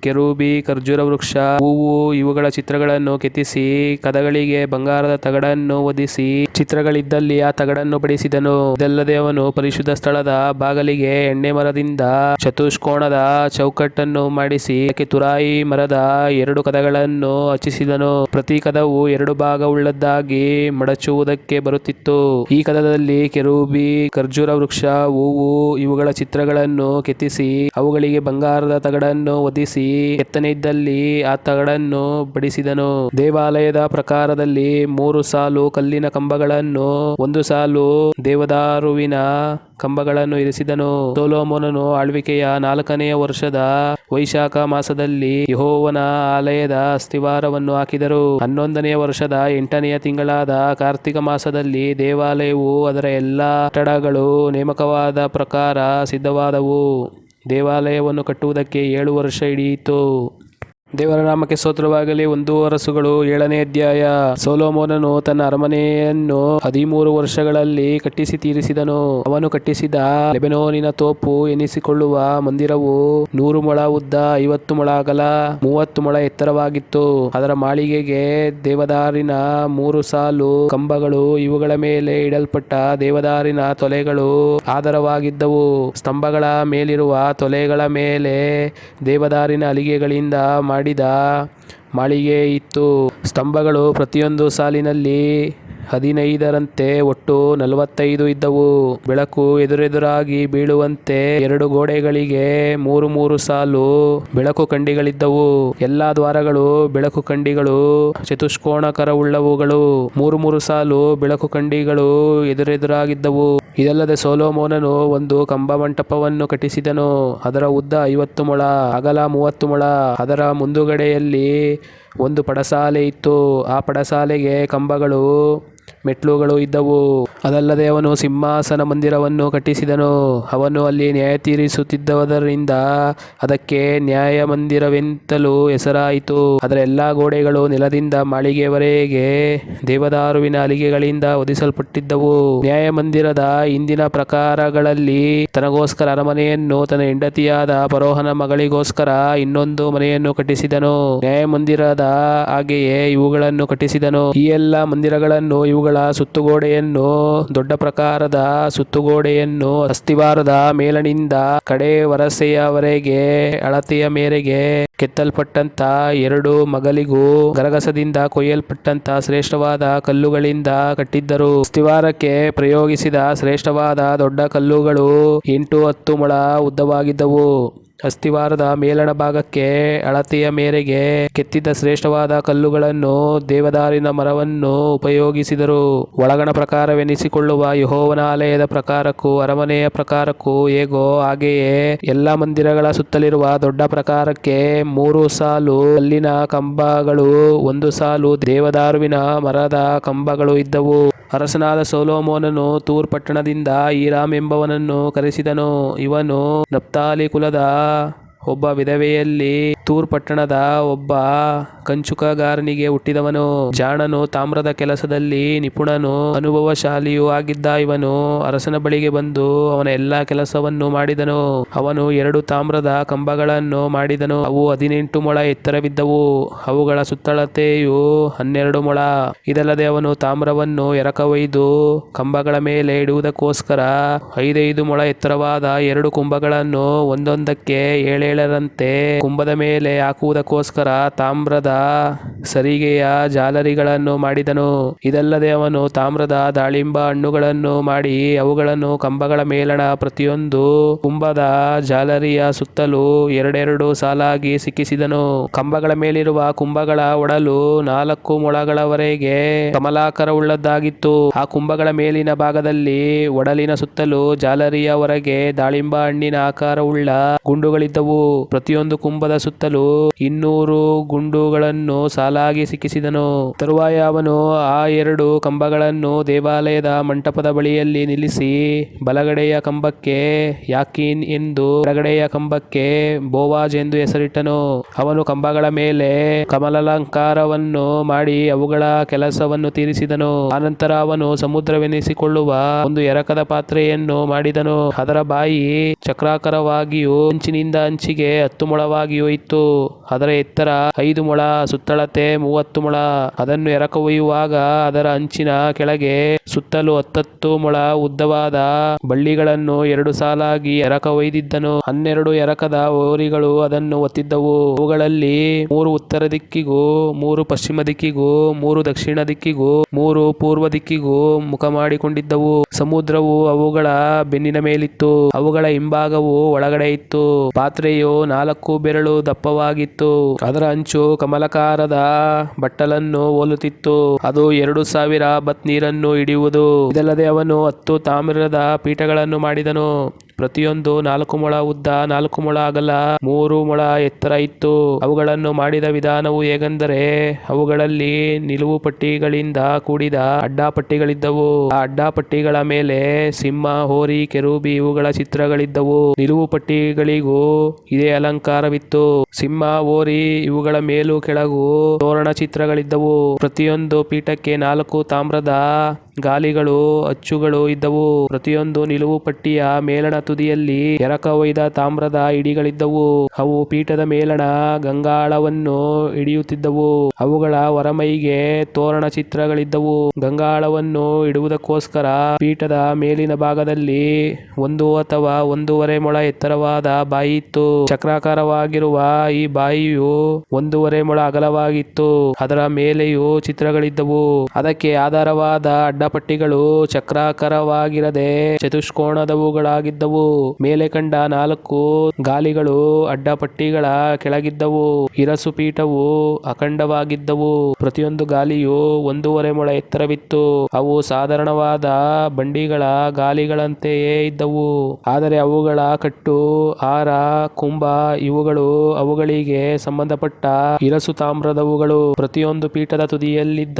ಕೆರೂಬಿ, ಖರ್ಜೂರ ವೃಕ್ಷ, ಹೂವು, ಇವುಗಳ ಚಿತ್ರಗಳನ್ನು ಕೆತ್ತಿಸಿ ಕದಗಳಿಗೆ ಬಂಗಾರದ ತಗಡನ್ನು ಒದಿಸಿ ಚಿತ್ರಗಳಿದ್ದಲ್ಲಿ ಆ ತಗಡನ್ನು ಬಡಿಸಿದನು. ಇದಲ್ಲದೆ ಅವನು ಪರಿಶುದ್ಧ ಸ್ಥಳದ ಬಾಗಲಿಗೆ ಎಣ್ಣೆ ಮರದಿಂದ ಚತುಷ್ಕೋಣದ ಚೌಕಟ್ಟನ್ನು ಮಾಡಿಸಿ ಅದಕ್ಕೆ ತುರಾಯಿ ಮರದ ಎರಡು ಕದಗಳನ್ನು ಹಚ್ಚಿಸಿದನು. ಪ್ರತಿ ಕದವು ಎರಡು ಭಾಗವುಳ್ಳದ್ದಾಗಿ ಮಡಚುವುದಕ್ಕೆ ಬರುತ್ತಿತ್ತು. ಈ ಕದದಲ್ಲಿ ಕೆರೂಬಿ, ಖರ್ಜೂರ ವೃಕ್ಷ, ಹೂವು ಇವುಗಳ ಚಿತ್ರಗಳನ್ನು ಕೆತ್ತಿಸಿ, ಅವುಗಳಿಗೆ ಬಂಗಾರದ ತಗಡನ್ನು ಒದಿಸಿ ಕೆತ್ತನೆ ಇದ್ದಲ್ಲಿ ಆ ತಗಡನ್ನು ಬಡಿಸಿದನು. ದೇವಾಲಯದ ಪ್ರಕಾರದಲ್ಲಿ ಮೂರು ಸಾಲು ಕಲ್ಲಿನ ಕಂಬಗಳನ್ನು, ಒಂದು ಸಾಲು ದೇವದಾರುವಿನ ಕಂಬಗಳನ್ನು ಇರಿಸಿದನು. ಸೋಲೋಮೋನನು ಆಳ್ವಿಕೆಯ ನಾಲ್ಕನೆಯ ವರ್ಷದ ವೈಶಾಖ ಮಾಸದಲ್ಲಿ ಯಹೋವನ ಆಲಯದ ಅಸ್ತಿವಾರವನ್ನು ಹಾಕಿದರು. ಹನ್ನೊಂದನೆಯ ವರ್ಷದ ಎಂಟನೆಯ ತಿಂಗಳಾದ ಕಾರ್ತಿಕ ಮಾಸದಲ್ಲಿ ದೇವಾಲಯವು ಅದರ ಎಲ್ಲಾ ಕಟ್ಟಡಗಳು ನೇಮಕವಾದ ಪ್ರಕಾರ ಸಿದ್ಧವಾದವು. ದೇವಾಲಯವನ್ನು ಕಟ್ಟುವುದಕ್ಕೆ ಏಳು ವರ್ಷ ಹಿಡಿಯಿತು. ದೇವರ ನಾಮಕ್ಕೆ ಸ್ತೋತ್ರವಾಗಲಿ. ಒಂದು ಅರಸುಗಳು ಏಳನೇ ಅಧ್ಯಾಯ. ಸೋಲೋಮೋನನು ತನ್ನ ಅರಮನೆಯನ್ನು ಹದಿಮೂರು ವರ್ಷಗಳಲ್ಲಿ ಕಟ್ಟಿಸಿ ತೀರಿಸಿದನು. ಅವನು ಕಟ್ಟಿಸಿದ ಲೆಬೆನೋನಿನ ತೋಪು ಎನಿಸಿಕೊಳ್ಳುವ ಮಂದಿರವು ನೂರು ಮೊಳ ಉದ್ದ, ಐವತ್ತು ಮೊಳ ಅಗಲ, ಮೂವತ್ತು ಮೊಳ ಎತ್ತರವಾಗಿತ್ತು. ಅದರ ಮಾಳಿಗೆಗೆ ದೇವದಾರಿನ ಮೂರು ಸಾಲು ಕಂಬಗಳು, ಇವುಗಳ ಮೇಲೆ ಇಡಲ್ಪಟ್ಟ ದೇವದಾರಿನ ತೊಲೆಗಳು ಆಧಾರವಾಗಿದ್ದವು. ಸ್ತಂಭಗಳ ಮೇಲಿರುವ ತೊಲೆಗಳ ಮೇಲೆ ದೇವದಾರಿನ ಅಲಿಗೆಗಳಿಂದ ಮಾಡಿದ ಮಾಳಿಗೆ ಇತ್ತು. ಸ್ತಂಭಗಳು ಪ್ರತಿಯೊಂದು ಸಾಲಿನಲ್ಲಿ ಹದಿನೈದರಂತೆ ಒಟ್ಟು ನಲವತ್ತೈದು ಇದ್ದವು. ಬೆಳಕು ಎದುರೆದುರಾಗಿ ಬೀಳುವಂತೆ ಎರಡು ಗೋಡೆಗಳಿಗೆ ಮೂರು ಮೂರು ಸಾಲು ಬೆಳಕು ಕಂಡಿಗಳಿದ್ದವು. ಎಲ್ಲಾ ದ್ವಾರಗಳು ಬೆಳಕು ಕಂಡಿಗಳು, ಚತುಷ್ಕೋಣಕರವುಳ್ಳವುಗಳು, ಮೂರು ಮೂರು ಸಾಲು ಬೆಳಕು ಕಂಡಿಗಳು ಎದುರೆದುರಾಗಿದ್ದವು. ಇದಲ್ಲದೆ ಸೋಲೋಮೋನನು ಒಂದು ಕಂಬ ಮಂಟಪವನ್ನು ಕಟ್ಟಿಸಿದನು. ಅದರ ಉದ್ದ ಐವತ್ತು ಮೊಳ, ಅಗಲ ಮೂವತ್ತು ಮೊಳ, ಅದರ ಮುಂದುಗಡೆಯಲ್ಲಿ ಒಂದು ಪಡಸಾಲೆ ಇತ್ತು. ಆ ಪಡಸಾಲೆಗೆ ಕಂಬಗಳು ಮೆಟ್ಲುಗಳು ಇದ್ದವು. ಅದಲ್ಲದೆ ಅವನು ಸಿಂಹಾಸನ ಮಂದಿರವನ್ನು ಕಟ್ಟಿಸಿದನು. ಅವನು ಅಲ್ಲಿ ನ್ಯಾಯ ತೀರಿಸುತ್ತಿದ್ದವರಿಂದ ಅದಕ್ಕೆ ನ್ಯಾಯ ಮಂದಿರವೆಂತಲೂ ಹೆಸರಾಯಿತು. ಅದರ ಎಲ್ಲಾ ಗೋಡೆಗಳು ನೆಲದಿಂದ ಮಾಳಿಗೆಯವರೆಗೆ ದೇವದಾರುವಿನ ಅಲಿಗೆಗಳಿಂದ ಒದಿಸಲ್ಪಟ್ಟಿದ್ದವು ನ್ಯಾಯ ಮಂದಿರದ ಇಂದಿನ ಪ್ರಕಾರಗಳಲ್ಲಿ ತನಗೋಸ್ಕರ ಅರಮನೆಯನ್ನು ತನ್ನ ಹೆಂಡತಿಯಾದ ಪರೋಹನ ಮಗಳಿಗೋಸ್ಕರ ಇನ್ನೊಂದು ಮನೆಯನ್ನು ಕಟ್ಟಿಸಿದನು. ನ್ಯಾಯ ಮಂದಿರದ ಹಾಗೆಯೇ ಇವುಗಳನ್ನು ಕಟ್ಟಿಸಿದನು. ಈ ಎಲ್ಲ ಮಂದಿರಗಳನ್ನು ಇವುಗಳ ಸುತ್ತುಗೋಡೆಯನ್ನು, ದೊಡ್ಡ ಪ್ರಕಾರದ ಸುತ್ತುಗೋಡೆಯನ್ನು ಅಸ್ತಿವಾರದ ಮೇಲಣಿಂದ ಕಡೆ ವರಸೆಯವರೆಗೆ, ಅಳತೆಯ ಮೇರೆಗೆ ಕೆತ್ತಲ್ಪಟ್ಟಂತ ಎರಡು ಮಗಲಿಗೂ ಗರಗಸದಿಂದ ಕೊಯ್ಯಲ್ಪಟ್ಟಂತ ಶ್ರೇಷ್ಠವಾದ ಕಲ್ಲುಗಳಿಂದ ಕಟ್ಟಿದ್ದರು. ಅಸ್ಥಿವಾರಕ್ಕೆ ಪ್ರಯೋಗಿಸಿದ ಶ್ರೇಷ್ಠವಾದ ದೊಡ್ಡ ಕಲ್ಲುಗಳು ಎಂಟು ಹತ್ತು ಮೊಳ ಉದ್ದವಾಗಿದ್ದವು. ಅಸ್ತಿವಾರದ ಮೇಲಣ ಭಾಗಕ್ಕೆ ಅಳತೆಯ ಮೇರೆಗೆ ಕೆತ್ತಿದ ಶ್ರೇಷ್ಠವಾದ ಕಲ್ಲುಗಳನ್ನು ದೇವದಾರಿನ ಮರವನ್ನು ಉಪಯೋಗಿಸಿದರು. ಒಳಗಣ ಪ್ರಕಾರವೆನಿಸಿಕೊಳ್ಳುವ ಯಹೋವನ ಆಲಯದ ಪ್ರಕಾರಕ್ಕೂ ಅರಮನೆಯ ಪ್ರಕಾರಕ್ಕೂ ಹೇಗೋ ಹಾಗೆಯೇ ಎಲ್ಲ ಮಂದಿರಗಳ ಸುತ್ತಲಿರುವ ದೊಡ್ಡ ಪ್ರಕಾರಕ್ಕೆ ಮೂರು ಸಾಲು ಅಲ್ಲಿನ ಕಂಬಗಳು, ಒಂದು ಸಾಲು ದೇವದಾರುವಿನ ಮರದ ಕಂಬಗಳು ಇದ್ದವು. ಅರಸನಾದ ಸೋಲೋಮೋನನು ತೂರ್ ಪಟ್ಟಣದಿಂದ ಈರಾಮ್ ಎಂಬವನನ್ನು ಕರೆಸಿದನು. ಇವನು ನಪ್ತಾಲಿ ಕುಲದ uh ಒಬ್ಬ ವಿಧವೆಯಲ್ಲಿ ತೂರ್ ಪಟ್ಟಣದ ಒಬ್ಬ ಕಂಚುಕಗಾರನಿಗೆ ಹುಟ್ಟಿದವನು. ಜಾಣನು ತಾಮ್ರದ ಕೆಲಸದಲ್ಲಿ ನಿಪುಣನು, ಅನುಭವಶಾಲಿಯೂ ಆಗಿದ್ದ ಇವನು ಅರಸನ ಬಳಿಗೆ ಬಂದು ಅವನ ಎಲ್ಲಾ ಕೆಲಸವನ್ನು ಮಾಡಿದನು. ಅವನು ಎರಡು ತಾಮ್ರದ ಕಂಬಗಳನ್ನು ಮಾಡಿದನು. ಅವು ಹದಿನೆಂಟು ಮೊಳ ಎತ್ತರವಿದ್ದವು. ಅವುಗಳ ಸುತ್ತಳತೆಯು ಹನ್ನೆರಡು ಮೊಳ. ಇದಲ್ಲದೆ ಅವನು ತಾಮ್ರವನ್ನು ಎರಕ ಒಯ್ದು ಕಂಬಗಳ ಮೇಲೆ ಇಡುವುದಕ್ಕೋಸ್ಕರ ಐದೈದು ಮೊಳ ಎತ್ತರವಾದ ಎರಡು ಕುಂಭಗಳನ್ನು ಒಂದೊಂದಕ್ಕೆ ಏಳೇಳರಂತೆ ಕುಂಭದ ಮೇಲೆ ಹಾಕುವುದಕ್ಕೋಸ್ಕರ ತಾಮ್ರದ ಸರಿಗೆಯ ಜಾಲರಿಗಳನ್ನು ಮಾಡಿದನು. ಇದಲ್ಲದೆ ಅವನು ತಾಮ್ರದ ದಾಳಿಂಬ ಹಣ್ಣುಗಳನ್ನು ಮಾಡಿ ಅವುಗಳನ್ನು ಕಂಬಗಳ ಮೇಲಣ ಪ್ರತಿಯೊಂದು ಕುಂಭದ ಜಾಲರಿಯ ಸುತ್ತಲೂ ಎರಡೆರಡು ಸಾಲಾಗಿ ಸಿಕ್ಕಿಸಿದನು. ಕಂಬಗಳ ಮೇಲಿರುವ ಕುಂಭಗಳ ಒಡಲು ನಾಲ್ಕು ಮೊಳಗಳವರೆಗೆ ಕಮಲಾಕರವುಳ್ಳದ್ದಾಗಿತ್ತು. ಆ ಕುಂಭಗಳ ಮೇಲಿನ ಭಾಗದಲ್ಲಿ ಒಡಲಿನ ಸುತ್ತಲೂ ಜಾಲರಿಯ ಹೊರಗೆ ದಾಳಿಂಬ ಹಣ್ಣಿನ ಆಕಾರವುಳ್ಳ ಗುಂಡುಗಳಿದ್ದವು. ಪ್ರತಿಯೊಂದು ಕುಂಭದ ಸುತ್ತಲೂ ಇನ್ನೂರು ಗುಂಡುಗಳನ್ನು ಸಾಲಾಗಿ ಸಿಕ್ಕಿಸಿದನು. ತರುವಾಯ ಅವನು ಆ ಎರಡು ಕಂಬಗಳನ್ನು ದೇವಾಲಯದ ಮಂಟಪದ ಬಳಿಯಲ್ಲಿ ನಿಲ್ಲಿಸಿ ಬಲಗಡೆಯ ಕಂಬಕ್ಕೆ ಯಾಕೀನ್ ಎಂದು ಬಲಗಡೆಯ ಕಂಬಕ್ಕೆ ಬೋವಾಜ್ ಎಂದು ಹೆಸರಿಟ್ಟನು. ಅವನು ಕಂಬಗಳ ಮೇಲೆ ಕಮಲಾಲಂಕಾರವನ್ನು ಮಾಡಿ ಅವುಗಳ ಕೆಲಸವನ್ನು ತೀರಿಸಿದನು. ಆನಂತರ ಅವನು ಸಮುದ್ರವೆನಿಸಿಕೊಳ್ಳುವ ಒಂದು ಎರಕದ ಪಾತ್ರೆಯನ್ನು ಮಾಡಿದನು. ಅದರ ಬಾಯಿ ಚಕ್ರಾಕಾರವಾಗಿಯೂ ಅಂಚಿನಿಂದ ಅಂಚಿಗೆ ಹತ್ತು ಮೊಳವಾಗಿ ಹೋಯಿತು. ಅದರ ಎತ್ತರ ಐದು ಮೊಳ, ಸುತ್ತಳತೆ ಮೂವತ್ತು ಮೊಳ. ಅದನ್ನು ಎರಕ ಒಯ್ಯುವಾಗ ಅದರ ಅಂಚಿನ ಕೆಳಗೆ ಸುತ್ತಲೂ ಹತ್ತತ್ತು ಮೊಳ ಉದ್ದವಾದ ಬಳ್ಳಿಗಳನ್ನು ಎರಡು ಸಾಲಾಗಿ ಎರಕ ಒಯ್ದಿದ್ದನು. ಹನ್ನೆರಡು ಎರಕದ ಓರಿಗಳು ಅದನ್ನು ಒತ್ತಿದ್ದವು. ಅವುಗಳಲ್ಲಿ ಮೂರು ಉತ್ತರ ದಿಕ್ಕಿಗೂ, ಮೂರು ಪಶ್ಚಿಮ ದಿಕ್ಕಿಗೂ, ಮೂರು ದಕ್ಷಿಣ ದಿಕ್ಕಿಗೂ, ಮೂರು ಪೂರ್ವ ದಿಕ್ಕಿಗೂ ಮುಖ ಮಾಡಿಕೊಂಡಿದ್ದವು. ಸಮುದ್ರವು ಅವುಗಳ ಬೆನ್ನಿನ ಮೇಲಿತ್ತು. ಅವುಗಳ ಹಿಂಭಾಗವು ಒಳಗಡೆ ಇತ್ತು. ಪಾತ್ರೆಯು ನಾಲ್ಕು ಬೆರಳು ದಪ್ಪವಾಗಿತ್ತು. ಅದರ ಅಂಚು ಕಮಲಕಾರದ ಬಟ್ಟಲನ್ನು ಹೋಲುತ್ತಿತ್ತು. ಅದು ಎರಡು ಸಾವಿರ ಬತ್ ನೀರನ್ನು ಹಿಡಿಯುವುದು. ಇದಲ್ಲದೆ ಅವನು ಹತ್ತು ತಾಮ್ರದ ಪೀಠಗಳನ್ನು ಮಾಡಿದನು. ಪ್ರತಿಯೊಂದು ನಾಲ್ಕು ಮೊಳ ಉದ್ದ, ನಾಲ್ಕು ಮೊಳ ಅಗಲ, ಮೂರು ಮೊಳ ಎತ್ತರ ಇತ್ತು. ಅವುಗಳನ್ನು ಮಾಡಿದ ವಿಧಾನವು ಹೇಗೆಂದರೆ, ಅವುಗಳಲ್ಲಿ ನಿಲುವು ಪಟ್ಟಿಗಳಿಂದ ಕೂಡಿದ ಅಡ್ಡಾಪಟ್ಟಿಗಳಿದ್ದವು ಆ ಅಡ್ಡಾಪಟ್ಟಿಗಳ ಮೇಲೆ ಸಿಂಹ, ಹೋರಿ, ಕೆರೂಬಿ ಇವುಗಳ ಚಿತ್ರಗಳಿದ್ದವು. ನಿಲುವು ಪಟ್ಟಿಗಳಿಗೂ ಇದೇ ಅಲಂಕಾರವಿತ್ತು. ಸಿಂಹ, ಹೋರಿ ಇವುಗಳ ಮೇಲೂ ಕೆಳಗೂ ತೋರಣ ಚಿತ್ರಗಳಿದ್ದವು. ಪ್ರತಿಯೊಂದು ಪೀಠಕ್ಕೆ ನಾಲ್ಕು ತಾಮ್ರದ ಗಾಲಿಗಳು, ಅಚ್ಚುಗಳು ಇದ್ದವು. ಪ್ರತಿಯೊಂದು ನಿಲುವು ಪಟ್ಟಿಯ ಮೇಲಣ ತುದಿಯಲ್ಲಿ ಎರಕ ಒಯ್ದ ತಾಮ್ರದ ಇಡಿಗಳಿದ್ದವು. ಅವು ಪೀಠದ ಮೇಲಣ ಗಂಗಾಳವನ್ನು ಹಿಡಿಯುತ್ತಿದ್ದವು. ಅವುಗಳ ಹೊರಮೈಗೆ ತೋರಣ ಚಿತ್ರಗಳಿದ್ದವು. ಗಂಗಾಳವನ್ನು ಇಡುವುದಕ್ಕೋಸ್ಕರ ಪೀಠದ ಮೇಲಿನ ಭಾಗದಲ್ಲಿ ಒಂದು ಅಥವಾ ಒಂದೂವರೆ ಮೊಳ ಎತ್ತರವಾದ ಬಾಯಿ ಇತ್ತು. ಚಕ್ರಾಕಾರವಾಗಿರುವ ಈ ಬಾಯಿಯು ಒಂದೂವರೆ ಮೊಳ ಅಗಲವಾಗಿತ್ತು. ಅದರ ಮೇಲೆಯೂ ಚಿತ್ರಗಳಿದ್ದವು. ಅದಕ್ಕೆ ಆಧಾರವಾದ ಅಡ್ಡಪಟ್ಟಿಗಳು ಚಕ್ರಾಕಾರವಾಗಿರದೆ ಚತುಷ್ಕೋಣದವುಗಳಾಗಿದ್ದವು ಮೇಲೆ ಕಂಡ ನಾಲ್ಕು ಗಾಲಿಗಳು ಅಡ್ಡಪಟ್ಟಿಗಳ ಕೆಳಗಿದ್ದವು. ಇರಸು ಪೀಠವು ಅಖಂಡವಾಗಿದ್ದವು. ಪ್ರತಿಯೊಂದು ಗಾಲಿಯು ಒಂದೂವರೆ ಮೊಳ ಎತ್ತರವಿತ್ತು. ಅವು ಸಾಧಾರಣವಾದ ಬಂಡಿಗಳ ಗಾಲಿಗಳಂತೆಯೇ ಇದ್ದವು. ಆದರೆ ಅವುಗಳ ಕಟ್ಟು ಆರ ಕುಂಭ ಇವುಗಳು ಅವುಗಳಿಗೆ ಸಂಬಂಧಪಟ್ಟ ಇರಸು ತಾಮ್ರದವುಗಳು. ಪ್ರತಿಯೊಂದು ಪೀಠದ ತುದಿಯಲ್ಲಿದ್ದ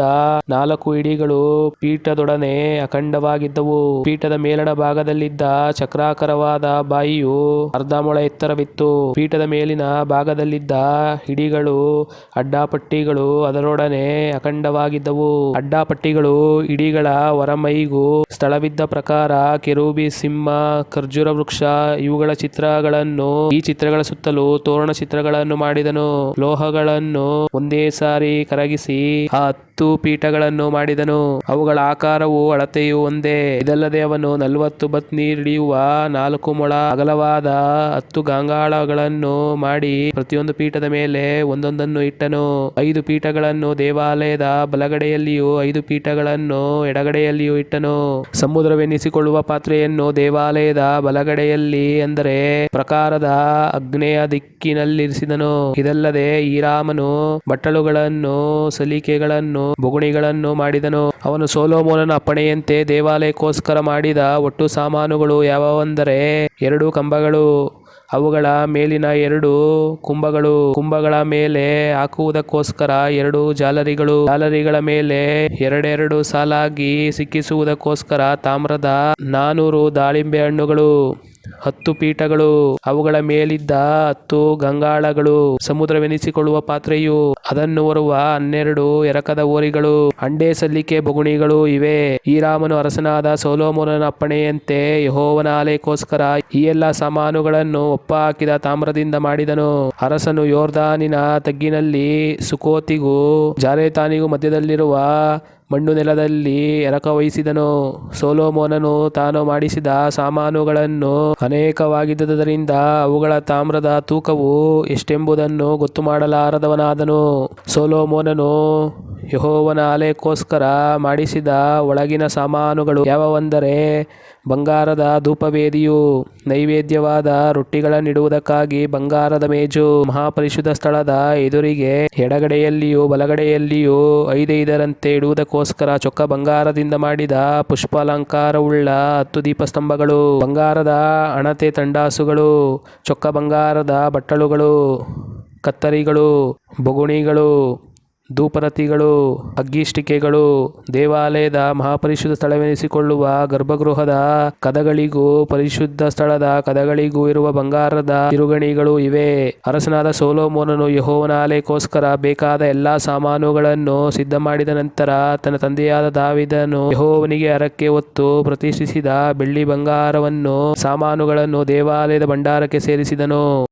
ನಾಲ್ಕು ಇಡಿಗಳು ಪೀಠದೊಡನೆ ಅಖಂಡವಾಗಿದ್ದವು. ಪೀಠದ ಮೇಲಣ ಭಾಗದಲ್ಲಿದ್ದ ಚಕ್ರಾಕಾರವಾದ ಬಾಯಿಯು ಅರ್ಧ ಮೊಳ ಎತ್ತರವಿತ್ತು. ಪೀಠದ ಮೇಲಿನ ಭಾಗದಲ್ಲಿದ್ದ ಹಿಡಿಗಳು, ಅಡ್ಡಾಪಟ್ಟಿಗಳು ಅದರೊಡನೆ ಅಖಂಡವಾಗಿದ್ದವು. ಅಡ್ಡಾಪಟ್ಟಿಗಳು ಇಡಿಗಳ ಹೊರಮೈಗೂ ಸ್ಥಳವಿದ್ದ ಪ್ರಕಾರ ಕೆರೂಬಿ, ಸಿಂಹ, ಖರ್ಜೂರ ವೃಕ್ಷ ಇವುಗಳ ಚಿತ್ರಗಳನ್ನು ಈ ಚಿತ್ರಗಳ ಸುತ್ತಲೂ ತೋರಣ ಚಿತ್ರಗಳನ್ನು ಮಾಡಿದನು. ಲೋಹಗಳನ್ನು ಒಂದೇ ಸಾರಿ ಕರಗಿಸಿ, ಆ ಹತ್ತು ಪೀಠಗಳನ್ನು ಮಾಡಿದನು. ಅವುಗಳ ಆಕಾರವು ಅಳತೆಯೂ ಒಂದೇ. ಇದಲ್ಲದೆ ಅವನು ನಲವತ್ತು ಬತ್ ನೀರಿಡಿಯುವ ನಾಲ್ಕು ಮೊಳ ಅಗಲವಾದ ಹತ್ತು ಗಂಗಾಳಗಳನ್ನು ಮಾಡಿ ಪ್ರತಿಯೊಂದು ಪೀಠದ ಮೇಲೆ ಒಂದೊಂದನ್ನು ಇಟ್ಟನು. ಐದು ಪೀಠಗಳನ್ನು ದೇವಾಲಯದ ಬಲಗಡೆಯಲ್ಲಿಯೂ, ಐದು ಪೀಠಗಳನ್ನು ಎಡಗಡೆಯಲ್ಲಿಯೂ ಇಟ್ಟನು. ಸಮುದ್ರವೆನಿಸಿಕೊಳ್ಳುವ ಪಾತ್ರೆಯನ್ನು ದೇವಾಲಯದ ಬಲಗಡೆಯಲ್ಲಿ ಅಂದರೆ ಪ್ರಕಾರದ ಅಗ್ನೇಯ ದಿಕ್ಕಿನಲ್ಲಿರಿಸಿದನು. ಇದಲ್ಲದೆ ಈರಾಮನು ಬಟ್ಟಲುಗಳನ್ನು, ಸಲಿಕೆಗಳನ್ನು ಬೊಗುಣಿಗಳನ್ನು ಮಾಡಿದನು. ಅವನು ಸೋಲೋಮೋನನ ಅಪ್ಪಣೆಯಂತೆ ದೇವಾಲಯಕ್ಕೋಸ್ಕರ ಮಾಡಿದ ಒಟ್ಟು ಸಾಮಾನುಗಳು ಯಾವುವೆಂದರೆ ಎರಡು ಕಂಬಗಳು. ಅವುಗಳ ಮೇಲಿನ ಎರಡು ಕುಂಭಗಳು ಕುಂಭಗಳ ಮೇಲೆ ಹಾಕುವುದಕ್ಕೋಸ್ಕರ ಎರಡು ಜಾಲರಿಗಳು. ಜಾಲರಿಗಳ ಮೇಲೆ ಎರಡೆರಡು ಸಾಲಾಗಿ ಸಿಕ್ಕಿಸುವುದಕ್ಕೋಸ್ಕರ ತಾಮ್ರದ ನಾನೂರು ದಾಳಿಂಬೆ ಹಣ್ಣುಗಳು. ಹತ್ತು ಪೀಠಗಳು, ಅವುಗಳ ಮೇಲಿದ್ದ ಹತ್ತು ಗಂಗಾಳಗಳು, ಸಮುದ್ರವೆನಿಸಿಕೊಳ್ಳುವ ಪಾತ್ರೆಯು, ಅದನ್ನು ಹೊರುವ ಹನ್ನೆರಡು ಎರಕದ ಓರಿಗಳು, ಅಂಡೆ ಸಲ್ಲಿಕೆ ಬೊಗುಣಿಗಳು ಇವೆ. ಈರಾಮನು ಅರಸನಾದ ಸೋಲೋಮೋನನ ಅಪ್ಪಣೆಯಂತೆ ಯಹೋವನ ಆಲಯಕ್ಕೋಸ್ಕರ ಈ ಎಲ್ಲ ಸಾಮಾನುಗಳನ್ನು ಒಪ್ಪ ಹಾಕಿದ ತಾಮ್ರದಿಂದ ಮಾಡಿದನು. ಅರಸನು ಯೋರ್ದಾನಿನ ತಗ್ಗಿನಲ್ಲಿ ಸುಕೋತಿಗೂ ಜಾರೇತಾನಿಗೂ ಮಧ್ಯದಲ್ಲಿರುವ ಮಣ್ಣು ನೆಲದಲ್ಲಿ ಎರಕವಹಿಸಿದನು. ಸೋಲೋಮೋನನು ತಾನು ಮಾಡಿಸಿದ ಸಾಮಾನುಗಳನ್ನು ಅನೇಕವಾಗಿದ್ದುದರಿಂದ ಅವುಗಳ ತಾಮ್ರದ ತೂಕವು ಎಷ್ಟೆಂಬುದನ್ನು ಗೊತ್ತು ಮಾಡಲಾರದವನಾದನು ಸೋಲೋಮೋನನು ಯಹೋವನ ಆಲಯಕ್ಕೋಸ್ಕರ ಮಾಡಿಸಿದ ಒಳಗಿನ ಸಾಮಾನುಗಳು ಯಾವುವೆಂದರೆ ಬಂಗಾರದ ಧೂಪವೇದಿಯು ನೈವೇದ್ಯವಾದ ರೊಟ್ಟಿಗಳನ್ನಿಡುವುದಕ್ಕಾಗಿ ಬಂಗಾರದ ಮೇಜು ಮಹಾಪರಿಶುದ್ಧ ಸ್ಥಳದ ಎದುರಿಗೆ ಎಡಗಡೆಯಲ್ಲಿಯೂ ಬಲಗಡೆಯಲ್ಲಿಯೂ ಐದೈದರಂತೆ ಇಡುವುದಕ್ಕೋಸ್ಕರ ಚೊಕ್ಕ ಬಂಗಾರದಿಂದ ಮಾಡಿದ ಪುಷ್ಪಾಲಂಕಾರವುಳ್ಳ ಹತ್ತು ದೀಪಸ್ತಂಭಗಳು, ಬಂಗಾರದ ಅಣತೆ ತಂಡಾಸುಗಳು, ಚೊಕ್ಕ ಬಂಗಾರದ ಬಟ್ಟಲುಗಳು ಕತ್ತರಿಗಳು, ಬೊಗುಣಿಗಳು ಧೂಪರತಿಗಳು ಅಗ್ಗಿಷ್ಟಿಕೆಗಳು ದೇವಾಲಯದ ಮಹಾಪರಿಶುದ್ಧ ಸ್ಥಳವೆನಿಸಿಕೊಳ್ಳುವ ಗರ್ಭಗೃಹದ ಕದಗಳಿಗೂ, ಪರಿಶುದ್ಧ ಸ್ಥಳದ ಕದಗಳಿಗೂ ಇರುವ ಬಂಗಾರದ ತಿರುಗಣಿಗಳು ಇವೆ. ಅರಸನಾದ ಸೋಲೋಮೋನನು ಯಹೋವನ ಬೇಕಾದ ಎಲ್ಲಾ ಸಾಮಾನುಗಳನ್ನು ಸಿದ್ಧ ಮಾಡಿದ ನಂತರ ತನ್ನ ತಂದೆಯಾದ ದಾವಿದನು ಯಹೋವನಿಗೆ ಅರಕ್ಕೆ ಹೊತ್ತು ಪ್ರತಿಷ್ಠಿಸಿದ ಬೆಳ್ಳಿ ಬಂಗಾರವನ್ನು, ಸಾಮಾನುಗಳನ್ನು ದೇವಾಲಯದ ಭಂಡಾರಕ್ಕೆ ಸೇರಿಸಿದನು.